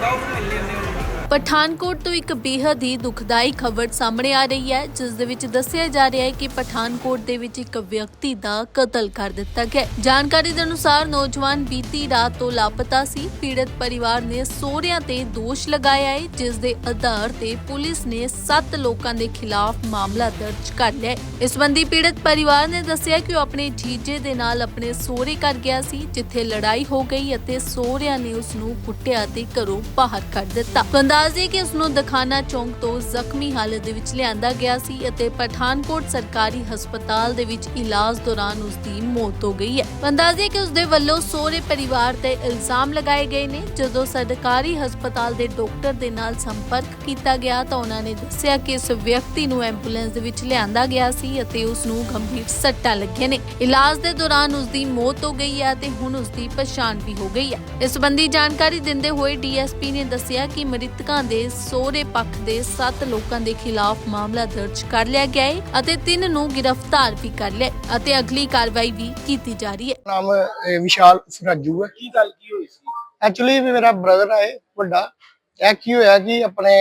ਹੁੰਦਾ ਉਹ ਮਿਲ ਲੈਂਦੇ ਹੋ ਪਠਾਨਕੋਟ ਤੋਂ ਇੱਕ ਬੇਹੱਦ ਹੀ ਦੁਖਦਾਈ ਖਬਰ ਸਾਹਮਣੇ ਆ ਰਹੀ ਹੈ, ਜਿਸ ਦੇ ਵਿੱਚ ਦੱਸਿਆ ਜਾ ਰਿਹਾ ਹੈ ਕਿ ਪਠਾਨਕੋਟ ਦੇ ਵਿੱਚ ਇੱਕ ਵਿਅਕਤੀ ਦਾ ਕਤਲ ਕਰ ਦਿੱਤਾ ਗਿਆ ਜਾਣਕਾਰੀ ਦੇ ਅਨੁਸਾਰ ਨੌਜਵਾਨ ਬੀਤੀ ਰਾਤ ਤੋਂ ਲਾਪਤਾ ਸੀ। ਪੀੜਤ ਪਰਿਵਾਰ ਨੇ ਸਹੁਰਿਆਂ ਤੇ ਦੋਸ਼ ਲਗਾਇਆ ਹੈ, ਜਿਸ ਦੇ ਆਧਾਰ ਤੇ ਪੁਲਿਸ ਨੇ 7 ਲੋਕਾਂ ਦੇ ਖਿਲਾਫ ਮਾਮਲਾ ਦਰਜ ਕਰ ਲਿਆ ਇਸ ਸੰਬੰਧੀ ਪੀੜਤ ਪਰਿਵਾਰ ਨੇ ਦੱਸਿਆ ਕਿ ਉਹ ਆਪਣੇ ਜੀਜੇ ਦੇ ਨਾਲ ਆਪਣੇ ਸਹੁਰੇ ਕਰ ਗਿਆ ਸੀ, ਜਿੱਥੇ ਲੜਾਈ ਹੋ ਗਈ ਅਤੇ ਸਹੁਰਿਆਂ ਨੇ ਉਸ ਨੂੰ ਕੁੱਟਿਆ ਤੇ ਘਰੋਂ ਬਾਹਰ ਕੱਢ ਦਿੱਤਾ। ਤਾਂ ਅੰਦਾਜ਼ੇ ਕਿ ਉਸ ਨੂੰ ਦਖਾਨਾ ਚੌਂਕ ਤੋਂ ਜ਼ਖਮੀ ਹਾਲਤ ਦੇ ਵਿੱਚ ਲਿਆਂਦਾ ਗਿਆ ਸੀ ਅਤੇ ਪਠਾਨਕੋਟ ਸਰਕਾਰੀ ਹਸਪਤਾਲ ਦੇ ਵਿੱਚ ਇਲਾਜ ਦੌਰਾਨ ਉਸ ਦੀ ਮੌਤ ਹੋ ਗਈ ਹੈ। ਅੰਦਾਜ਼ੇ ਕਿ ਉਸ ਦੇ ਵੱਲੋਂ ਸਹੁਰੇ ਪਰਿਵਾਰ ਤੇ ਇਲਜ਼ਾਮ ਲਗਾਏ ਗਏ ਨੇ। ਜਦੋਂ ਸਰਕਾਰੀ ਹਸਪਤਾਲ ਦੇ ਡਾਕਟਰ ਦੇ ਨਾਲ ਸੰਪਰਕ ਕੀਤਾ ਗਿਆ ਤਾਂ ਉਹਨਾਂ ਨੇ ਦੱਸਿਆ ਕਿ ਇਸ ਵਿਅਕਤੀ ਨੂੰ ਐਂਬੂਲੈਂਸ ਦੇ ਵਿੱਚ ਲਿਆਂਦਾ ਗਿਆ ਸੀ ਅਤੇ ਉਸ ਨੂੰ ਗੰਭੀਰ ਸੱਟਾਂ ਲੱਗੀਆਂ ਨੇ। ਇਲਾਜ ਦੇ ਦੌਰਾਨ ਉਸ ਦੀ ਮੌਤ ਹੋ ਗਈ ਹੈ ਤੇ ਹੁਣ ਉਸ ਦੀ ਪਛਾਣ ਵੀ ਹੋ ਗਈ ਹੈ। ਇਸ ਸੰਬੰਧੀ ਜਾਣਕਾਰੀ ਦਿੰਦੇ ਹੋਏ ਡੀਐਸਪੀ ਨੇ ਦੱਸਿਆ ਕਿ ਮ੍ਰਿਤਕ ਦੇ ਸਹੁਰੇ ਪੱਖ ਦੇ 7 ਲੋਕਾਂ ਦੇ ਖਿਲਾਫ ਮਾਮਲਾ ਦਰਜ ਕਰ ਲਿਆ ਗਿਆ ਹੈ ਅਤੇ ਤਿੰਨ ਨੂੰ ਗ੍ਰਿਫਤਾਰ ਵੀ ਕਰ ਲਿਆ ਹੈ ਅਤੇ ਅਗਲੀ ਕਾਰਵਾਈ ਵੀ ਕੀਤੀ ਜਾ ਰਹੀ ਹੈ ਨਾਮ ਵਿਸ਼ਾਲ ਰਾਜੂ ਹੈ। ਕੀ ਗੱਲ ਕੀ ਹੋਈ ਸੀ? ਐਕਚੁਅਲੀ ਵੀ ਮੇਰਾ ਬ੍ਰਦਰ ਹੈ ਵੱਡਾ। ਇਹ ਕੀ ਹੋਇਆ ਕਿ ਆਪਣੇ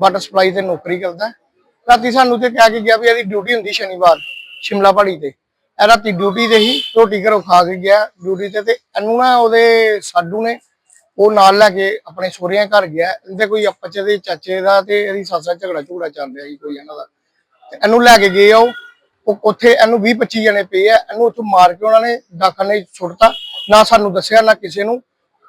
ਵਾਟਰ ਸਪਲਾਈ ਤੇ ਨੌਕਰੀ ਕਰਦਾ। ਰਾਤੀ ਸਾਨੂੰ ਤੇ ਕਹਿ ਕੇ ਗਿਆ ਵੀ ਇਹਦੀ ਡਿਊਟੀ ਹੁੰਦੀ ਸ਼ਨੀਵਾਰ ਸ਼ਿਮਲਾ ਪਹਾੜੀ ਤੇ। ਇਹ ਰਾਤੀ ਡਿਊਟੀ ਤੇ ਹੀ ਰੋਟੀ ਘਰੋਂ ਖਾ ਕੇ ਗਿਆ। ਡਿਊਟੀ ਤੇ ਤੇ ਇਹਨੂੰ ਨਾ ਉਹਦੇ ਸਾਡੂ ਨੇ ਉਹ ਨਾਲ ਲੈ ਕੇ ਆਪਣੇ ਸੋਹਰਿਆਂ ਘਰ ਗਿਆ। ਇਹਦੇ ਕੋਈ ਆਪਸ ਦੇ ਚਾਚੇ ਦਾ ਤੇ ਇਹਦੀ ਸੱਸ ਦਾ ਝਗੜਾ ਝੂੜਾ ਚੱਲ ਰਿਹਾ ਸੀ ਕੋਈ ਇਹਨਾਂ ਦਾ। ਤੇ ਇਹਨੂੰ ਲੈ ਕੇ ਗਏ ਆ ਉਹ। ਉਹ ਉੱਥੇ ਇਹਨੂੰ 20 25 ਜਣੇ ਪਏ ਆ। ਇਹਨੂੰ ਉੱਥੋਂ ਮਾਰ ਕੇ ਉਹਨਾਂ ਨੇ ਡਾਕਖਾਨੇ ਸੁੱਟਤਾ। ਨਾ ਸਾਨੂੰ ਦੱਸਿਆ, ਨਾ ਕਿਸੇ ਨੂੰ।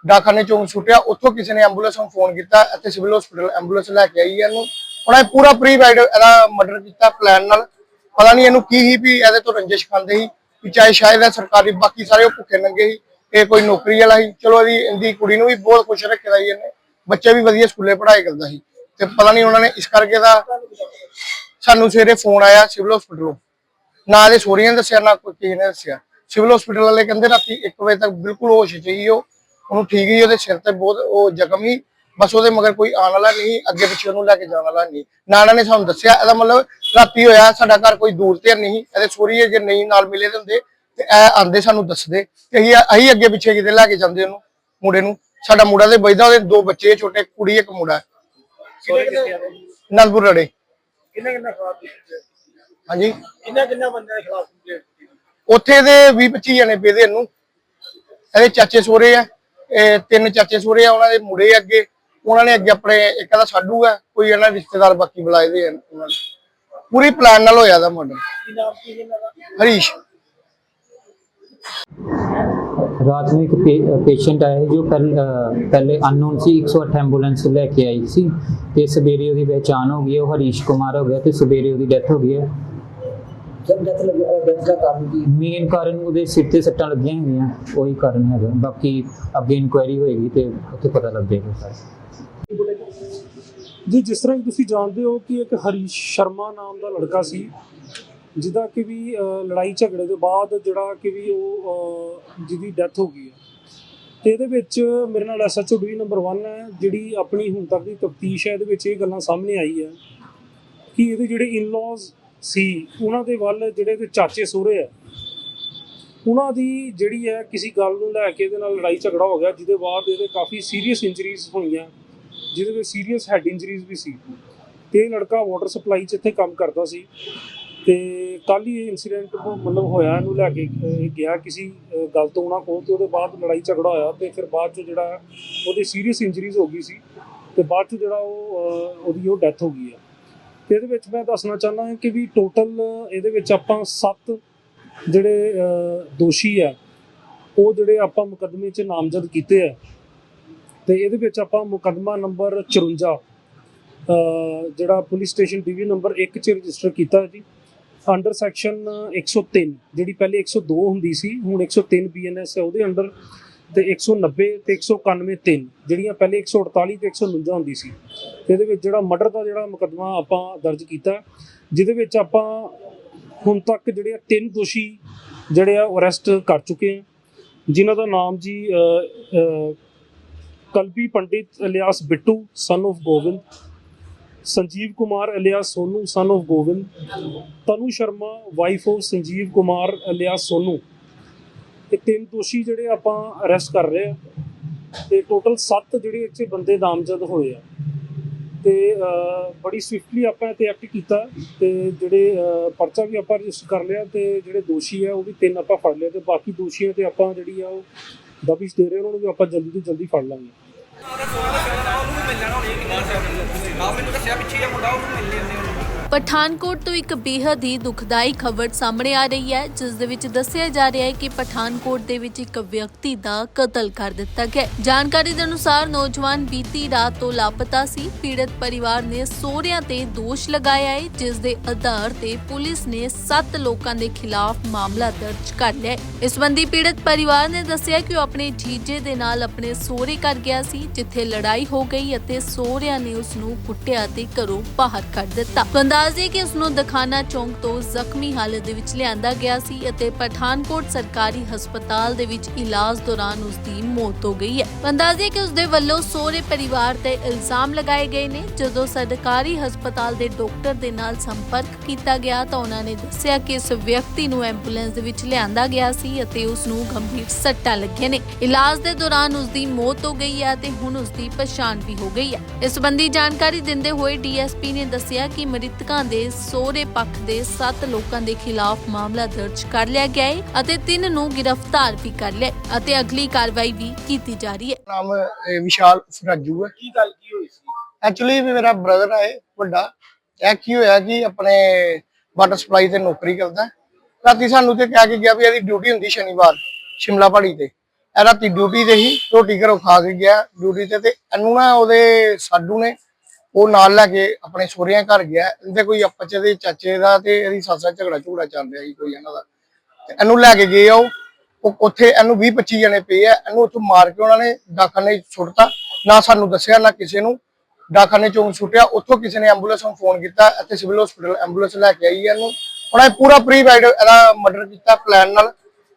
ਡਾਕਖਾਨੇ ਚੋਂ ਸੁੱਟਿਆ। ਉੱਥੋਂ ਕਿਸੇ ਨੇ ਐਂਬੂਲੈਂਸ ਨੂੰ ਫੋਨ ਕੀਤਾ। ਇੱਥੇ ਸਿਵਲ ਹਸਪੀਟਲ ਐਂਬੂਲੈਂਸ ਲੈ ਕੇ ਆਈ ਇਹਨੂੰ। ਉਹਨਾਂ ਨੇ ਪੂਰਾ ਪ੍ਰੀਪੇਡ ਇਹਦਾ ਮਰਡਰ ਕੀਤਾ ਪਲਾਨ ਨਾਲ। ਪਤਾ ਨਹੀਂ ਇਹਨੂੰ ਕੀ ਹੀ ਵੀ ਇਹਦੇ ਤੋਂ ਰੰਜਿਸ਼ ਖਾਂਦੇ ਸੀ। ਵੀ ਚਾਹੇ ਸ਼ਾਇਦ ਇਹ ਸਰਕਾਰੀ ਬਾਕੀ ਸਾਰੇ ਉਹ ਭੁੱਖੇ ਨੰਗੇ ਸੀ। ਇਹ ਕੋਈ ਨੌਕਰੀ ਵਾਲਾ ਸੀ। ਚਲੋ ਇਹਦੀ ਇਹਦੀ ਕੁੜੀ ਨੂੰ ਵੀ ਬਹੁਤ ਖੁਸ਼ ਰੱਖਿਆ ਸੀ ਇਹਨੇ। ਬੱਚੇ ਵੀ ਵਧੀਆ ਸਕੂਲੇ ਪੜ੍ਹਾਈ ਕਰਦਾ ਸੀ। ਤੇ ਪਤਾ ਨਹੀਂ ਉਹਨਾਂ ਨੇ ਇਸ ਕਰਕੇ ਦਾ ਸਾਨੂੰ ਸਵੇਰੇ ਫੋਨ ਆਇਆ ਸਿਵਲ ਹਸਪੀਟਲੋਂ। ਨਾ ਦੇ ਸੋਰੀਆਂ ਦੱਸਿਆ, ਨਾ ਕੋਈ ਕਿਸੇ ਨੇ ਦੱਸਿਆ। ਸਿਵਲ ਹਸਪੀਟਲ ਵਾਲੇ ਕਹਿੰਦੇ ਰਾਤੀ 1 ਵਜੇ ਤੱਕ ਬਿਲਕੁਲ ਹੋਸ਼ 'ਚ ਹੀ ਉਹ। ਉਹਨੂੰ ਠੀਕ ਹੀ ਉਹਦੇ ਸਿਰ ਤੇ ਬਹੁਤ ਉਹ ਜ਼ਖਮ ਹੀ ਬਸ ਉਹਦੇ ਮਗਰ ਕੋਈ ਆਉਣ ਵਾਲਾ ਨਹੀਂ, ਅੱਗੇ ਪਿੱਛੇ ਉਹਨੂੰ ਲੈ ਕੇ ਜਾਣ ਵਾਲਾ ਨਹੀਂ। ਨਾ ਇਹਨਾਂ ਨੇ ਸਾਨੂੰ ਦੱਸਿਆ, ਇਹਦਾ ਮਤਲਬ ਰਾਤੀ ਹੋਇਆ, ਸਾਡਾ ਘਰ ਕੋਈ ਦੂਰ ਤੇ ਨਹੀਂ। ਇਹਦੇ ਸੋਰੀਏ ਜੇ ਨਹੀਂ ਨਾਲ ਮਿਲੇ ਦੇ ਹੁੰਦੇ ਤੇ ਇਹ ਆਂਦੇ ਸਾਨੂੰ ਦੱਸਦੇ ਤੇ ਅਸੀਂ ਅਸੀਂ ਅੱਗੇ ਪਿੱਛੇ ਕਿਤੇ ਲੈ ਕੇ ਜਾਂਦੇ ਉਹਨੂੰ ਮੁੰਡੇ ਨੂੰ। ਸਾਡਾ ਮੁੰਡਾ ਤੇ ਬੈਠਾ ਉਹਦੇ ਦੋ ਬੱਚੇ ਛੋਟੇ ਕੁੜੀ ਇੱਕ ਮੁੰਡਾ। ਨੰਦਪੁਰ ਰੜੇ। ਕਿੰਨੇ ਕਿੰਨੇ ਖਿਲਾਫ ਕੀਤੀ ਹਾਂਜੀ। ਕਿੰਨਾ ਕਿੰਨਾ ਬੰਦੇ ਦੇ ਖਿਲਾਫ ਕੰਪਲੇਂਟ ਕੀਤੀ ਉੱਥੇ ਦੇ 20 25 ਜਣੇ ਪਏ ਦੇ ਇਹਨੂੰ। ਇਹਦੇ ਚਾਚੇ ਸੋਰੇ ਆ ਇਹ ਤਿੰਨ ਚਾਚੇ ਸੋਰੇ ਆ ਉਹਨਾਂ ਦੇ ਮੁੰਡੇ ਅੱਗੇ। ਉਹਨਾਂ ਨੇ ਅੱਗੇ ਆਪਣੇ ਇੱਕ ਦਾ ਸਾਡੂ ਆ ਕੋਈ ਇਹਨਾਂ ਰਿਸ਼ਤੇਦਾਰ ਬਾਕੀ ਬੁਲਾਏ ਦੇ ਆ ਉਹਨਾਂ ਨੇ ਪੂਰੀ ਪਲਾਨ ਨਾਲ ਹੋਇਆ ਦਾ ਮਰਡਰ ਹਰੀਸ਼। ਰਾਤ ਨੂੰ ਇੱਕ ਪੇਸ਼ੈਂਟ ਆਇਆ ਜੋ ਪਹਿਲ- ਅਨਨੋਨ ਸੀ 108 ਐਂਬੂਲੈਂਸ ਲੈ ਕੇ ਆਈ ਸੀ ਤੇ ਸਵੇਰੇ ਉਹਦੀ ਪਹਿਚਾਣ ਹੋ ਗਈ ਹੈ, ਉਹ ਹਰੀਸ਼ ਕੁਮਾਰ ਹੋ ਗਿਆ ਤੇ ਸਵੇਰੇ ਉਹਦੀ ਡੈਥ ਹੋ ਗਈ ਹੈ। ਜਦ ਡੈਥ ਲੱਗਾ ਡੈਥ ਦਾ ਕਾਰਨ ਕੀ? ਮੇਨ ਕਾਰਨ ਉਹਦੇ ਸਿਰ ਤੇ ਸੱਟਾਂ ਲੱਗੀਆਂ ਹੋਈਆਂ ਉਹੀ ਕਾਰਨ ਹੈਗਾ। ਬਾਕੀ ਅੱਗੇ ਇਨਕੁਆਇਰੀ ਹੋਏਗੀ ਤੇ ਉੱਥੇ ਪਤਾ ਲੱਗ ਜਾਏਗਾ। ਸਾਰਾ ਜੀ ਜਿਸ ਤਰ੍ਹਾਂ ਤੁਸੀਂ ਜਾਣਦੇ ਹੋ ਕਿ ਇੱਕ ਹਰੀਸ਼ ਸ਼ਰਮਾ ਨਾਮ ਦਾ ਲੜਕਾ ਸੀ ਜਿੱਦਾਂ ਕਿ ਵੀ ਲੜਾਈ ਝਗੜੇ ਦੇ ਬਾਅਦ ਜਿਹੜਾ ਕਿ ਵੀ ਉਹ ਜਿਹਦੀ ਡੈਥ ਹੋ ਗਈ ਹੈ ਤੇ ਇਹਦੇ ਵਿੱਚ ਮੇਰੇ ਨਾਲ ਐਸਐਚਓ ਡੀ ਨੰਬਰ 1 ਹੈ, ਜਿਹੜੀ ਆਪਣੀ ਹੁਣ ਤੱਕ ਦੀ ਤਫਤੀਸ਼ ਹੈ, ਇਹਦੇ ਵਿੱਚ ਇਹ ਗੱਲਾਂ ਸਾਹਮਣੇ ਆਈ ਹੈ ਕਿ ਇਹਦੇ ਜਿਹੜੇ ਇਨ-ਲॉज ਸੀ, ਉਹਨਾਂ ਦੇ ਵੱਲ ਜਿਹੜੇ ਇਹਦੇ ਚਾਚੇ ਸੋਹਰੇ ਆ, ਉਹਨਾਂ ਦੀ ਜਿਹੜੀ ਹੈ ਕਿਸੇ ਗੱਲ ਨੂੰ ਲੈ ਕੇ ਇਹਦੇ ਨਾਲ ਲੜਾਈ ਝਗੜਾ ਹੋ ਗਿਆ, ਜਿਹਦੇ ਬਾਅਦ ਇਹਦੇ ਕਾਫੀ ਸੀਰੀਅਸ ਇੰਜਰੀਜ਼ ਹੋਈਆਂ, ਜਿਹਦੇ ਵਿੱਚ ਸੀਰੀਅਸ ਹੈਡ ਇੰਜਰੀਜ਼ ਵੀ ਸੀ। ਤੇ ਇਹ ਲੜਕਾ ਵਾਟਰ ਸਪਲਾਈ 'ਚ ਇੱਥੇ ਕੰਮ ਕਰਦਾ ਸੀ। ਤੇ ਕੱਲ ਹੀ ਇਹ ਇਨਸੀਡੈਂਟ ਮਤਲਬ ਹੋਇਆ, ਇਹਨੂੰ ਲੈ ਕੇ ਗਿਆ ਕਿਸੇ ਗੱਲ ਤੋਂ ਉਹਨਾਂ ਕੋਲ ਤੇ ਉਹਦੇ ਬਾਅਦ ਲੜਾਈ ਝਗੜਾ ਹੋਇਆ ਤੇ ਫਿਰ ਬਾਅਦ 'ਚ ਜਿਹੜਾ ਉਹਦੇ ਸੀਰੀਅਸ ਇੰਜਰੀਜ਼ ਹੋ ਗਈ ਸੀ ਤੇ ਬਾਅਦ 'ਚ ਜਿਹੜਾ ਉਹ ਉਹਦੀ ਉਹ ਡੈਥ ਹੋ ਗਈ ਹੈ ਤੇ ਇਹਦੇ ਵਿੱਚ ਮੈਂ ਦੱਸਣਾ ਚਾਹੁੰਦਾ ਹਾਂ ਕਿ ਵੀ ਟੋਟਲ ਇਹਦੇ ਵਿੱਚ ਆਪਾਂ 7 ਜਿਹੜੇ ਦੋਸ਼ੀ ਆ, ਉਹ ਜਿਹੜੇ ਆਪਾਂ ਮੁਕੱਦਮੇ 'ਚ ਨਾਮਜ਼ਦ ਕੀਤੇ ਆ ਤੇ ਇਹਦੇ ਵਿੱਚ ਆਪਾਂ ਮੁਕੱਦਮਾ ਨੰਬਰ 54 ਜਿਹੜਾ ਪੁਲਿਸ ਸਟੇਸ਼ਨ ਡਿਵੀਜ਼ਨ ਨੰਬਰ 1 ਚ ਰਜਿਸਟਰ ਕੀਤਾ ਜੀ। ਅੰਡਰ ਸੈਕਸ਼ਨ 103 ਜਿਹੜੀ ਪਹਿਲੇ 102 ਹੁੰਦੀ ਸੀ ਹੁਣ 103 ਬੀਐਨਐਸ ਹੈ ਉਹਦੇ ਅੰਡਰ ਤੇ 190 ਤੇ 191 3 ਜਿਹੜੀਆਂ ਪਹਿਲੇ 148 ਤੇ 149 ਹੁੰਦੀ ਸੀ। ਇਹਦੇ ਵਿੱਚ ਜਿਹੜਾ ਮਰਡਰ ਦਾ ਜਿਹੜਾ ਮੁਕੱਦਮਾ ਆਪਾਂ ਦਰਜ ਕੀਤਾ ਜਿਹਦੇ ਵਿੱਚ ਆਪਾਂ ਹੁਣ ਤੱਕ ਜਿਹੜੇ ਆ ਤਿੰਨ ਦੋਸ਼ੀ ਜਿਹੜੇ ਆ ਅਰੈਸਟ ਕਰ ਚੁੱਕੇ ਆ ਜਿਨ੍ਹਾਂ ਦਾ ਨਾਮ ਜੀ ਅਹ, Kalbi Pandit alias Bittu son of Gobind Sanjeev Kumar alias Sonu son of Gobind Tanu Sharma wife of Sanjeev Kumar alias Sonu. ਇਹ ਤਿੰਨ ਦੋਸ਼ੀ ਜਿਹੜੇ ਆਪਾਂ ਅਰੈਸਟ ਕਰ ਰਹੇ ਆ ਤੇ ਟੋਟਲ 7 ਜਿਹੜੇ ਇੱਥੇ ਬੰਦੇ ਨਾਮਜ਼ਦ ਹੋਏ ਆ। ਤੇ ਬੜੀ ਸਵਿਫਟਲੀ ਆਪਾਂ ਤੇ ਐਕਟ ਕੀਤਾ ਤੇ ਜਿਹੜੇ ਪਰਚਾ ਵੀ ਆਪਾਂ ਰਜਿਸਟਰ ਕਰ ਲਿਆ ਤੇ ਜਿਹੜੇ ਦੋਸ਼ੀ ਆ ਉਹ ਵੀ ਤਿੰਨ ਆਪਾਂ ਫੜ ਲਿਆ ਤੇ ਬਾਕੀ ਦੋਸ਼ੀਆਂ ਤੇ ਆਪਾਂ ਜਿਹੜੀ ਆ ਉਹ ਦਬਿਸ਼ ਦੇ ਰਹੇ ਉਹਨਾਂ ਨੂੰ ਵੀ ਆਪਾਂ ਜਲਦੀ ਤੋਂ ਜਲਦੀ ਫੜ ਲਾਂਗੇ। ਉਹਨੂੰ ਮਿਲਣਾ ਉਹਨੇ ਮੈਨੂੰ ਦੱਸਿਆ ਪਿੱਛੇ ਜਿਹਾ ਮੁੰਡਾ ਉਹਨੂੰ ਮਿਲ ਲੈਂਦੇ ਪਠਾਨਕੋਟ ਤੋਂ ਇੱਕ ਬੇਹੱਦ ਹੀ ਦੁਖਦਾਈ ਖਬਰ ਸਾਹਮਣੇ ਆ ਰਹੀ ਹੈ, ਜਿਸ ਦੇ ਵਿੱਚ ਦੱਸਿਆ ਜਾ ਰਿਹਾ ਹੈ ਕਿ ਪਠਾਨਕੋਟ ਦੇ ਵਿੱਚ ਇੱਕ ਵਿਅਕਤੀ ਦਾ ਕਤਲ ਕਰ ਦਿੱਤਾ ਗਿਆ ਜਾਣਕਾਰੀ ਦੇ ਅਨੁਸਾਰ ਨੌਜਵਾਨ ਬੀਤੀ ਰਾਤ ਤੋਂ ਲਾਪਤਾ ਸੀ। ਪੀੜਤ ਪਰਿਵਾਰ ਨੇ ਸਹੁਰਿਆਂ ਤੇ ਦੋਸ਼ ਲਗਾਇਆ ਹੈ, ਜਿਸ ਦੇ ਆਧਾਰ ਤੇ ਪੁਲਿਸ ਨੇ 7 ਲੋਕਾਂ ਦੇ ਖਿਲਾਫ ਮਾਮਲਾ ਦਰਜ ਕਰ ਲਿਆ ਇਸ ਸੰਬੰਧੀ ਪੀੜਤ ਪਰਿਵਾਰ ਨੇ ਦੱਸਿਆ ਕਿ ਉਹ ਆਪਣੇ ਜੀਜੇ ਦੇ ਨਾਲ ਆਪਣੇ ਸਹੁਰੇ ਕਰ ਗਿਆ ਸੀ, ਜਿੱਥੇ ਲੜਾਈ ਹੋ ਗਈ ਅਤੇ ਸਹੁਰਿਆਂ ਨੇ ਉਸ ਨੂੰ ਕੁੱਟਿਆ ਤੇ ਘਰੋਂ ਬਾਹਰ ਕੱਢ ਦਿੱਤਾ। ਤਾਂ ਅੰਦਾਜ਼ੇ ਕਿ ਉਸ ਨੂੰ ਦਖਾਨਾ ਚੌਂਕ ਤੋਂ ਜ਼ਖਮੀ ਹਾਲਤ ਦੇ ਵਿੱਚ ਲਿਆਂਦਾ ਗਿਆ ਸੀ ਅਤੇ ਪਠਾਨਕੋਟ ਸਰਕਾਰੀ ਹਸਪਤਾਲ ਦੇ ਵਿੱਚ ਇਲਾਜ ਦੌਰਾਨ ਉਸ ਦੀ ਮੌਤ ਹੋ ਗਈ ਹੈ। ਅੰਦਾਜ਼ੇ ਕਿ ਉਸ ਦੇ ਵੱਲੋਂ ਸਹੁਰੇ ਪਰਿਵਾਰ ਤੇ ਇਲਜ਼ਾਮ ਲਗਾਏ ਗਏ ਨੇ। ਜਦੋਂ ਸਰਕਾਰੀ ਹਸਪਤਾਲ ਦੇ ਡਾਕਟਰ ਦੇ ਨਾਲ ਸੰਪਰਕ ਕੀਤਾ ਗਿਆ ਤਾਂ ਉਹਨਾਂ ਨੇ ਦੱਸਿਆ ਕਿ ਇਸ ਵਿਅਕਤੀ ਨੂੰ ਐਂਬੂਲੈਂਸ ਦੇ ਵਿੱਚ ਲਿਆਂਦਾ ਗਿਆ ਸੀ ਅਤੇ ਉਸ ਨੂੰ ਗੰਭੀਰ ਸੱਟਾਂ ਲੱਗੀਆਂ ਨੇ। ਇਲਾਜ ਦੇ ਦੌਰਾਨ ਉਸ ਦੀ ਮੌਤ ਹੋ ਗਈ ਹੈ ਤੇ ਹੁਣ ਉਸ ਦੀ ਪਛਾਣ ਵੀ ਹੋ ਗਈ ਹੈ। ਇਸ ਸੰਬੰਧੀ ਜਾਣਕਾਰੀ ਦਿੰਦੇ ਹੋਏ ਡੀਐਸਪੀ ਨੇ ਦੱਸਿਆ ਕਿ ਮ੍ਰਿਤਕਾਂ ਦੇ ਸਹੁਰੇ ਪੱਖ ਦੇ 7 ਲੋਕਾਂ ਦੇ ਖਿਲਾਫ ਮਾਮਲਾ ਦਰਜ ਕਰ ਲਿਆ ਗਿਆ ਹੈ ਅਤੇ ਤਿੰਨ ਨੂੰ ਗ੍ਰਿਫਤਾਰ ਵੀ ਕਰ ਲਿਆ ਅਤੇ ਅਗਲੀ ਕਾਰਵਾਈ ਵੀ ਕੀਤੀ ਜਾ ਰਹੀ ਹੈ ਨਾਮ ਵਿਸ਼ਾਲ ਫਰਾਜੂ ਹੈ। ਕੀ ਗੱਲ ਕੀ ਹੋਈ ਸੀ? ਐਕਚੁਅਲੀ ਮੇਰਾ ਬ੍ਰਦਰ ਹੈ ਵੱਡਾ। ਇਹ ਕੀ ਹੋਇਆ ਕਿ ਆਪਣੇ ਵਾਟਰ ਸਪਲਾਈ ਤੇ ਨੌਕਰੀ ਕਰਦਾ। ਰਾਤੀ ਸਾਨੂੰ ਤੇ ਕਹਿ ਕੇ ਗਿਆ ਵੀ ਇਹਦੀ ਡਿਊਟੀ ਹੁੰਦੀ ਸ਼ਨੀਵਾਰ ਸ਼ਿਮਲਾ ਪਹਾੜੀ ਤੇ। ਇਹ ਰਾਤੀ ਡਿਊਟੀ ਤੇ ਹੀ ਰੋਟੀ ਘਰੋਂ ਖਾ ਕੇ ਗਿਆ। ਡਿਊਟੀ ਤੇ ਤੇ ਇਹਨੂੰ ਨਾ ਉਹਦੇ ਸਾਡੂ ਨੇ ਉਹ ਨਾਲ ਲੈ ਕੇ ਆਪਣੇ ਸੋਹਰਿਆਂ ਘਰ ਗਿਆ। ਇਹਦੇ ਕੋਈ ਆਪਸ ਦੇ ਚਾਚੇ ਦਾ ਤੇ ਇਹਦੀ ਸੱਸ ਝਗੜਾ ਝੂੜਾ ਚੱਲ ਰਿਹਾ ਸੀ ਕੋਈ ਇਹਨਾਂ ਦਾ। ਤੇ ਇਹਨੂੰ ਲੈ ਕੇ ਗਏ ਆ ਉਹ। ਉਹ ਉੱਥੇ ਇਹਨੂੰ 20 25 ਜਣੇ ਪਏ ਆ। ਇਹਨੂੰ ਉੱਥੋਂ ਮਾਰ ਕੇ ਉਹਨਾਂ ਨੇ ਡਾਕਖਾਨੇ 'ਚ ਸੁੱਟਤਾ। ਨਾ ਸਾਨੂੰ ਦੱਸਿਆ, ਨਾ ਕਿਸੇ ਨੂੰ। ਡਾਕਖਾਨੇ ਚੋਂ ਸੁੱਟਿਆ। ਉੱਥੋਂ ਕਿਸੇ ਨੇ ਐਂਬੂਲੈਂਸ ਨੂੰ ਫੋਨ ਕੀਤਾ ਇੱਥੇ ਸਿਵਲ ਹਸਪੀਟਲ ਐਂਬੂਲੈਂਸ ਲੈ ਕੇ ਆਈ ਹੈ ਇਹਨੂੰ। ਉਹਨਾਂ ਨੇ ਪੂਰਾ ਪ੍ਰੀ ਵਾਈਡ ਇਹਦਾ ਮਰਡਰ ਕੀਤਾ ਪਲਾਨ ਨਾਲ।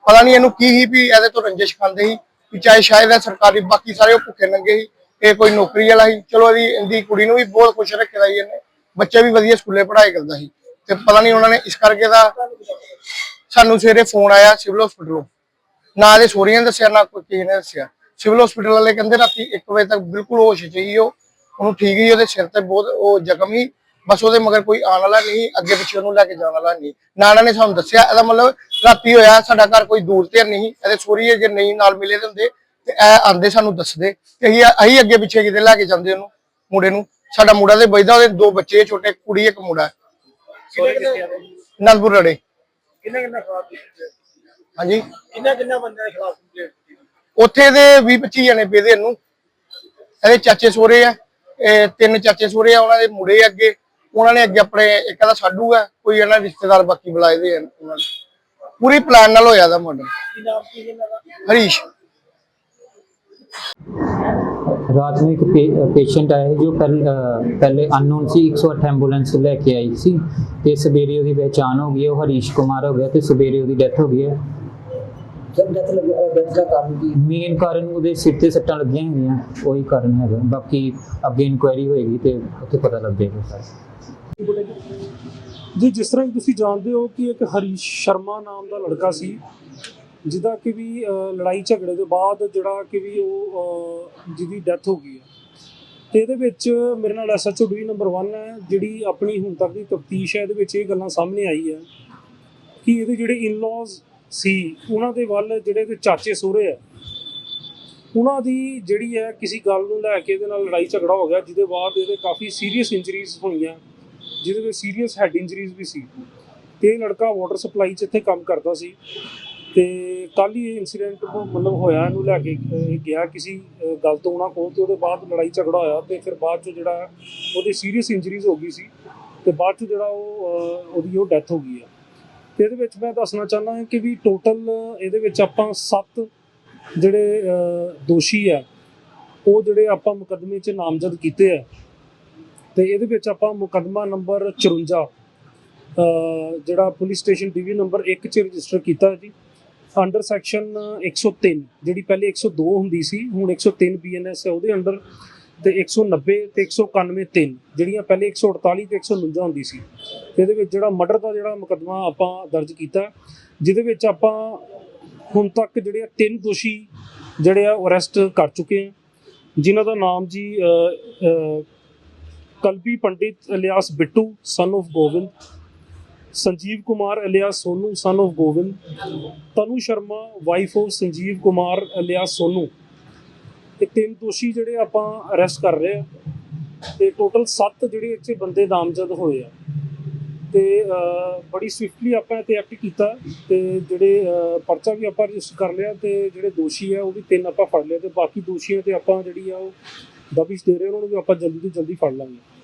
ਪਤਾ ਨਹੀਂ ਇਹਨੂੰ ਕੀ ਹੀ ਵੀ ਇਹਦੇ ਤੋਂ ਰੰਜਿਸ਼ ਖਾਂਦੇ ਸੀ, ਵੀ ਚਾਹੇ ਸ਼ਾਇਦ ਇਹ ਸਰਕਾਰੀ ਬਾਕੀ ਸਾਰੇ ਉਹ ਭੁੱਖੇ ਨੰਗੇ ਸੀ। ਇਹ ਕੋਈ ਨੌਕਰੀ ਵਾਲਾ ਸੀ। ਚਲੋ ਇਹਦੀ ਇਹਦੀ ਕੁੜੀ ਨੂੰ ਵੀ ਬਹੁਤ ਖੁਸ਼ ਰੱਖਿਆ ਸੀ ਇਹਨੇ। ਬੱਚੇ ਵੀ ਵਧੀਆ ਸਕੂਲੇ ਪੜ੍ਹਾਈ ਕਰਦਾ ਸੀ। ਤੇ ਪਤਾ ਨਹੀਂ ਉਹਨਾਂ ਨੇ ਇਸ ਕਰਕੇ ਦਾ ਸਾਨੂੰ ਸਵੇਰੇ ਫੋਨ ਆਇਆ ਸਿਵਲ ਹਸਪੀਟਲੋਂ ਨਾ। ਇਹਦੇ ਸੋਰੀਆਂ ਦੱਸਿਆ, ਨਾ ਕੋਈ ਕਿਸੇ ਨੇ ਦੱਸਿਆ। ਸਿਵਲ ਹਸਪੀਟਲ ਵਾਲੇ ਕਹਿੰਦੇ ਰਾਤੀ 1 ਵਜੇ ਤੱਕ ਬਿਲਕੁਲ ਹੋਸ਼ 'ਚ ਹੀ ਉਹ। ਉਹਨੂੰ ਠੀਕ ਹੀ ਉਹਦੇ ਸਿਰ ਤੇ ਬਹੁਤ ਉਹ ਜ਼ਖਮ ਹੀ ਬਸ ਉਹਦੇ ਮਗਰ ਕੋਈ ਆਉਣ ਵਾਲਾ ਨਹੀਂ, ਅੱਗੇ ਪਿੱਛੇ ਉਹਨੂੰ ਲੈ ਕੇ ਜਾਣ ਵਾਲਾ ਨਹੀਂ। ਨਾ ਇਹਨਾਂ ਨੇ ਸਾਨੂੰ ਦੱਸਿਆ, ਇਹਦਾ ਮਤਲਬ ਰਾਤੀ ਹੋਇਆ, ਸਾਡਾ ਘਰ ਕੋਈ ਦੂਰ ਤੇ ਨਹੀਂ। ਇਹਦੇ ਸੋਰੀਏ ਜੇ ਨਹੀਂ ਨਾਲ ਮਿਲੇ ਦੇ ਹੁੰਦੇ ਤੇ ਇਹ ਆਂਦੇ ਸਾਨੂੰ ਦੱਸਦੇ ਤੇ ਅਸੀਂ ਅਸੀਂ ਅੱਗੇ ਪਿੱਛੇ ਕਿਤੇ ਲੈ ਕੇ ਜਾਂਦੇ ਉਹਨੂੰ ਮੁੰਡੇ ਨੂੰ। ਸਾਡਾ ਮੁੰਡਾ ਤੇ ਬੈਠਦਾ ਉਹਦੇ ਦੋ ਬੱਚੇ ਛੋਟੇ ਕੁੜੀ ਇੱਕ ਮੁੰਡਾ। ਨੰਦਪੁਰ ਰੜੇ ਕਿੰਨੇ ਕਿੰਨੇ ਖਰਾਬ ਕੀਤੀ ਹਾਂਜੀ। ਕਿੰਨਾ ਕਿੰਨਾ ਬੰਦਿਆਂ ਦੇ ਖਿਲਾਫ ਉੱਥੇ ਦੇ 20 25 ਜਣੇ ਪਏ ਦੇ ਇਹਨੂੰ। ਇਹਦੇ ਚਾਚੇ ਸੋਰੇ ਆ ਇਹ ਤਿੰਨ ਚਾਚੇ ਸੋਰੇ ਆ ਉਹਨਾਂ ਦੇ ਮੁੰਡੇ ਅੱਗੇ। ਉਹਨਾਂ ਨੇ ਅੱਗੇ ਆਪਣੇ ਇੱਕ ਦਾ ਸਾਡੂ ਆ ਕੋਈ ਇਹਨਾਂ ਰਿਸ਼ਤੇਦਾਰ ਬਾਕੀ ਬੁਲਾਏ ਦੇ ਆ ਉਹਨਾਂ ਨੇ ਪੂਰੀ ਪਲਾਨ ਨਾਲ ਹੋਇਆ ਦਾ ਮਰਡਰ ਹਰੀਸ਼। ਰਾਤ ਨੂੰ ਇੱਕ ਪੇਸ਼ੈਂਟ ਆਇਆ ਜੋ ਪਹਿਲ- ਅਨਨੋਨ ਸੀ 108 ਐਂਬੂਲੈਂਸ ਲੈ ਕੇ ਆਈ ਸੀ ਤੇ ਸਵੇਰੇ ਉਹਦੀ ਪਹਿਚਾਣ ਹੋ ਗਈ ਹੈ, ਉਹ ਹਰੀਸ਼ ਕੁਮਾਰ ਹੋ ਗਿਆ ਤੇ ਸਵੇਰੇ ਉਹਦੀ ਡੈਥ ਹੋ ਗਈ ਹੈ। ਸਰ ਡੈਥ ਲੱਗ ਡੈਥ ਦਾ ਕਾਰਨ ਕੀ? ਮੇਨ ਕਾਰਨ ਉਹਦੇ ਸਿਰ ਤੇ ਸੱਟਾਂ ਲੱਗੀਆਂ ਹੋਈਆਂ ਉਹੀ ਕਾਰਨ ਹੈਗਾ। ਬਾਕੀ ਅੱਗੇ ਇਨਕੁਆਇਰੀ ਹੋਏਗੀ ਤੇ ਉੱਥੇ ਪਤਾ ਲੱਗ ਜਾਏਗਾ ਸਾਰਾ ਜੀ ਜਿਸ ਤਰ੍ਹਾਂ ਤੁਸੀਂ ਜਾਣਦੇ ਹੋ ਕਿ ਇੱਕ ਹਰੀਸ਼ ਸ਼ਰਮਾ ਨਾਮ ਦਾ ਲੜਕਾ ਸੀ ਜਿਹਦਾ ਕਿ ਵੀ ਲੜਾਈ ਝਗੜੇ ਦੇ ਬਾਅਦ ਜਿਹੜਾ ਕਿ ਵੀ ਉਹ ਜਿਹਦੀ ਡੈਥ ਹੋ ਗਈ ਹੈ ਤੇ ਇਹਦੇ ਵਿੱਚ ਮੇਰੇ ਨਾਲ ਐਸਐਚਓ ਡੀ ਨੰਬਰ 1 ਹੈ, ਜਿਹੜੀ ਆਪਣੀ ਹੁਣ ਤੱਕ ਦੀ ਤਫਤੀਸ਼ ਹੈ, ਇਹਦੇ ਵਿੱਚ ਇਹ ਗੱਲਾਂ ਸਾਹਮਣੇ ਆਈ ਹੈ ਕਿ ਇਹਦੇ ਜਿਹੜੇ ਇਨ-ਲॉज ਸੀ, ਉਹਨਾਂ ਦੇ ਵੱਲ ਜਿਹੜੇ ਇਹਦੇ ਚਾਚੇ ਸੋਹਰੇ ਆ, ਉਹਨਾਂ ਦੀ ਜਿਹੜੀ ਹੈ ਕਿਸੇ ਗੱਲ ਨੂੰ ਲੈ ਕੇ ਇਹਦੇ ਨਾਲ ਲੜਾਈ ਝਗੜਾ ਹੋ ਗਿਆ, ਜਿਹਦੇ ਬਾਅਦ ਇਹਦੇ ਕਾਫੀ ਸੀਰੀਅਸ ਇੰਜਰੀਜ਼ ਹੋਈਆਂ, ਜਿਹਦੇ ਵਿੱਚ ਸੀਰੀਅਸ ਹੈਡ ਇੰਜਰੀਜ਼ ਵੀ ਸੀ। ਤੇ ਇਹ ਲੜਕਾ ਵਾਟਰ ਸਪਲਾਈ 'ਚ ਇੱਥੇ ਕੰਮ ਕਰਦਾ ਸੀ। ਤੇ ਕੱਲ ਹੀ ਇਹ ਇਨਸੀਡੈਂਟ ਮਤਲਬ ਹੋਇਆ ਇਹਨੂੰ ਲੈ ਕੇ ਅਹ, ਗਿਆ ਕਿਸੇ ਅਹ, ਗੱਲ ਤੋਂ ਉਹਨਾਂ ਕੋਲ ਤੇ ਉਹਦੇ ਬਾਅਦ ਲੜਾਈ ਝਗੜਾ ਹੋਇਆ ਤੇ ਫਿਰ ਬਾਅਦ 'ਚ ਜਿਹੜਾ ਉਹਦੀ ਸੀਰੀਅਸ ਇੰਜਰੀਜ਼ ਹੋ ਗਈ ਸੀ ਤੇ ਬਾਅਦ 'ਚ ਜਿਹੜਾ ਉਹ ਉਹਦੀ ਉਹ ਡੈਥ ਹੋ ਗਈ ਹੈ ਤੇ ਇਹਦੇ ਵਿੱਚ ਮੈਂ ਦੱਸਣਾ ਚਾਹੁੰਦਾ ਹਾਂ ਕਿ ਵੀ ਟੋਟਲ ਇਹਦੇ ਵਿੱਚ ਆਪਾਂ 7 ਜਿਹੜੇ ਦੋਸ਼ੀ ਆ ਉਹ ਜਿਹੜੇ ਆਪਾਂ ਮੁਕੱਦਮੇ 'ਚ ਨਾਮਜ਼ਦ ਕੀਤੇ ਆ ਤੇ ਇਹਦੇ ਵਿੱਚ ਆਪਾਂ ਮੁਕੱਦਮਾ ਨੰਬਰ 54 ਜਿਹੜਾ ਪੁਲਿਸ ਸਟੇਸ਼ਨ ਡਿਵੀਜ਼ਨ ਨੰਬਰ 1 'ਚ ਰਜਿਸਟਰ ਕੀਤਾ ਜੀ। ਅੰਡਰ ਸੈਕਸ਼ਨ 103 ਜਿਹੜੀ ਪਹਿਲੇ 102 ਹੁੰਦੀ ਸੀ ਹੁਣ 103 ਬੀਐਨਐਸ ਹੈ ਉਹਦੇ ਅੰਡਰ ਤੇ 190 ਤੇ 191 ਤਿੰਨ ਜਿਹੜੀਆਂ ਪਹਿਲੇ 148 ਤੇ 149 ਹੁੰਦੀ ਸੀ। ਇਹਦੇ ਵਿੱਚ ਜਿਹੜਾ ਮਰਡਰ ਦਾ ਜਿਹੜਾ ਮੁਕੱਦਮਾ ਆਪਾਂ ਦਰਜ ਕੀਤਾ ਜਿਹਦੇ ਵਿੱਚ ਆਪਾਂ ਹੁਣ ਤੱਕ ਜਿਹੜੇ ਆ ਤਿੰਨ ਦੋਸ਼ੀ ਜਿਹੜੇ ਆ ਅਰੈਸਟ ਕਰ ਚੁੱਕੇ ਆ ਜਿਨ੍ਹਾਂ ਦਾ ਨਾਮ ਜੀ ਅ, Kalbi Pandit alias Bittu son of Gobind Sanjeev Kumar alias Sonu son of Gobind Tanu Sharma wife of Sanjeev Kumar alias Sonu. ਇਹ ਤਿੰਨ ਦੋਸ਼ੀ ਜਿਹੜੇ ਆਪਾਂ ਅਰੈਸਟ ਕਰ ਰਹੇ ਆ। ਤੇ ਟੋਟਲ 7 ਜਿਹੜੇ ਇੱਥੇ ਬੰਦੇ ਨਾਮਜ਼ਦ ਹੋਏ ਆ। ਤੇ ਬੜੀ ਸਵਿਫਟਲੀ ਆਪਾਂ ਤੇ ਐਕਟ ਕੀਤਾ। ਤੇ ਜਿਹੜੇ ਪਰਚਾ ਵੀ ਆਪਾਂ ਰਜਿਸਟਰ ਕਰ ਲਿਆ ਤੇ ਜਿਹੜੇ ਦੋਸ਼ੀ ਆ, ਉਹ ਵੀ ਤਿੰਨ ਆਪਾਂ ਫੜ ਲਏ ਤੇ ਬਾਕੀ ਦੋਸ਼ੀਆਂ ਤੇ ਆਪਾਂ ਜਿਹੜੀ ਆ ਉਹ ਦਬਿਸ਼ ਦੇ ਰਹੇ ਉਹਨਾਂ ਨੂੰ ਵੀ ਆਪਾਂ ਜਲਦੀ ਤੋਂ ਜਲਦੀ ਫੜ ਲਾਂਗੇ।